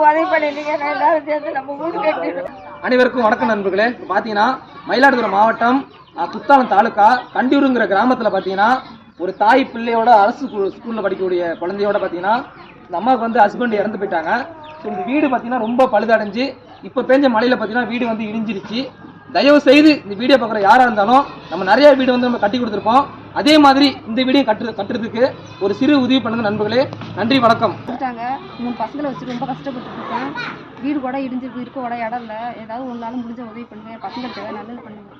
உதவி பண்ணிட்டீங்க. நான் எல்லாரும் சேர்ந்து நம்ம வீடு கட்டிடுவோம் அனைவருக்கும் வணக்கம் நண்பர்களே. இப்போ பார்த்தீங்கன்னா மயிலாடுதுறை மாவட்டம் குத்தாலம் தாலுக்கா கண்டியூருங்கிற கிராமத்தில் பார்த்தீங்கன்னா ஒரு தாய் பிள்ளையோட அரசு ஸ்கூலில் படிக்கக்கூடிய குழந்தையோட பார்த்தீங்கன்னா இந்த அம்மாவுக்கு வந்து ஹஸ்பண்ட் இறந்து போயிட்டாங்க. ஸோ இந்த வீடு பார்த்தீங்கன்னா ரொம்ப பழுதடைஞ்சு இப்போ பேஞ்ச மழையில் பார்த்தீங்கன்னா வீடு வந்து இடிஞ்சிருச்சு. தயவு செய்து இந்த வீடியோ பார்க்குற யாராக இருந்தாலும் நம்ம நிறைய வீடு வந்து நம்ம கட்டி கொடுத்துருப்போம். அதே மாதிரி இந்த வீடியோ கட்டு கட்டுறதுக்கு ஒரு சிறு உதவி பண்ணுங்க நண்பர்களே நன்றி வணக்கம். மூணு பசங்களை வச்சு ரொம்ப கஷ்டப்பட்டு இருக்கேன் வீடு கூட இடிஞ்சிருக்கு இருக்க கூட இடம் இல்லை ஏதாவது ஒரு நாள் முடிஞ்ச உதவி பண்ணுங்க. பசங்களுக்கு நல்லது பண்ணுங்க.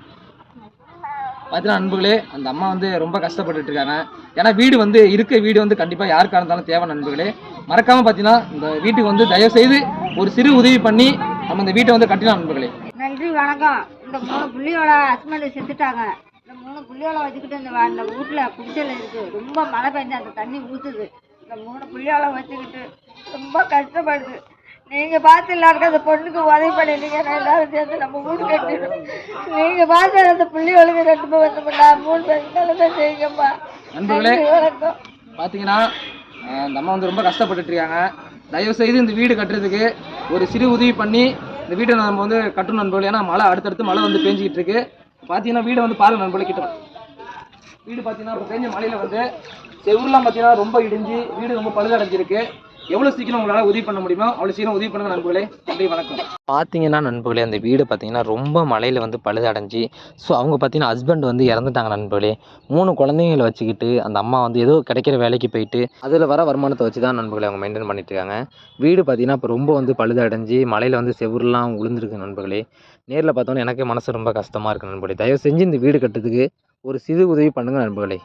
பார்த்தீங்கன்னா நண்பர்களே அந்த அம்மா வந்து ரொம்ப கஷ்டப்பட்டுட்டு இருக்காங்க ஏன்னா வீடு வந்து இருக்க வீடு வந்து கண்டிப்பாக யாருக்கா இருந்தாலும் தேவை நண்பர்களே. மறக்காம பார்த்தீங்கன்னா இந்த வீட்டுக்கு வந்து தயவு செய்து ஒரு சிறு உதவி பண்ணி நம்ம இந்த வீட்டை வந்து கட்டிடலாம் நண்பர்களே. நன்றி வணக்கம். இந்த மூணு புள்ளியோட ஹஸ்பண்ட் செத்துட்டாங்க. இந்த மூணு புள்ளியோட வச்சுக்கிட்டு இந்த இந்த வீட்டில் குடிசையில் இருக்கு. ரொம்ப மழை பெஞ்சு அந்த தண்ணி ஊற்றுது இந்த மூணு புள்ளியோட வச்சுக்கிட்டு ரொம்ப கஷ்டப்படுது. நீங்க பார்த்து எல்லாருக்கும் அந்த பொண்ணுக்கு உதவி பண்ணிட்டீங்க நான் எல்லாரும் சேர்ந்து நம்ம வீடு கட்டிடுவோம் நீங்க பார்த்து அந்த புள்ளிகளுக்கு ரெண்டு பேர் வந்து நான் மூணு பேருக்கு நல்லதா செய்யுங்கம்மா. நண்பர்களே வணக்கம். பார்த்தீங்கன்னா இந்த அம்மா வந்து ரொம்ப கஷ்டப்பட்டுட்டு இருக்காங்க தயவு செய்து இந்த வீடு கட்டுறதுக்கு ஒரு சிறு உதவி பண்ணி இந்த வீட்டை நம்ம வந்து கட்டணும் நண்பர்களே. ஏன்னா மழை அடுத்தடுத்து மழை வந்து பேஞ்சிக்கிட்டு இருக்கு பார்த்தீங்கன்னா வீடை வந்து பாருங்க நண்பர்களே கிட்ட வீடு பார்த்தீங்கன்னா இப்போ பெஞ்ச மலையில் வந்து செவுருலாம் பார்த்தீங்கன்னா ரொம்ப இடிஞ்சு வீடு ரொம்ப பழுதடைஞ்சிருக்கு. எவ்வளோ சீக்கிரம் உங்களால் உதவி பண்ண முடியுமோ அவ்வளோ சீக்கிரம் உதவி பண்ணுங்க நண்பர்களே. நன்றி வணக்கம். பார்த்தீங்கன்னா நண்பர்களே அந்த வீடு பார்த்தீங்கன்னா ரொம்ப மழையில் வந்து பழுதடைஞ்சு ஸோ அவங்க பார்த்தீங்கன்னா ஹஸ்பண்ட் வந்து இறந்துட்டாங்க நண்பர்களே. மூணு குழந்தைங்களை வச்சுக்கிட்டு அந்த அம்மா வந்து ஏதோ கிடைக்கிற வேலைக்கு போயிட்டு அதில் வர வருமானத்தை வச்சு தான் நண்பர்களே அவங்க மெயின்டைன் பண்ணிட்டு இருக்காங்க. வீடு பார்த்தீங்கன்னா இப்போ ரொம்ப வந்து பழுதடைஞ்சு மழையில் வந்து செவுருலாம் உளுந்துருக்கு நண்பர்களே. நேரில் பார்த்தோன்னே எனக்கு மனசு ரொம்ப கஷ்டமாக இருக்குது நண்பர்களே. தயவு செஞ்சு இந்த வீடு கட்டுறதுக்கு ஒரு சிறு உதவி பண்ணுங்க நண்பர்களே.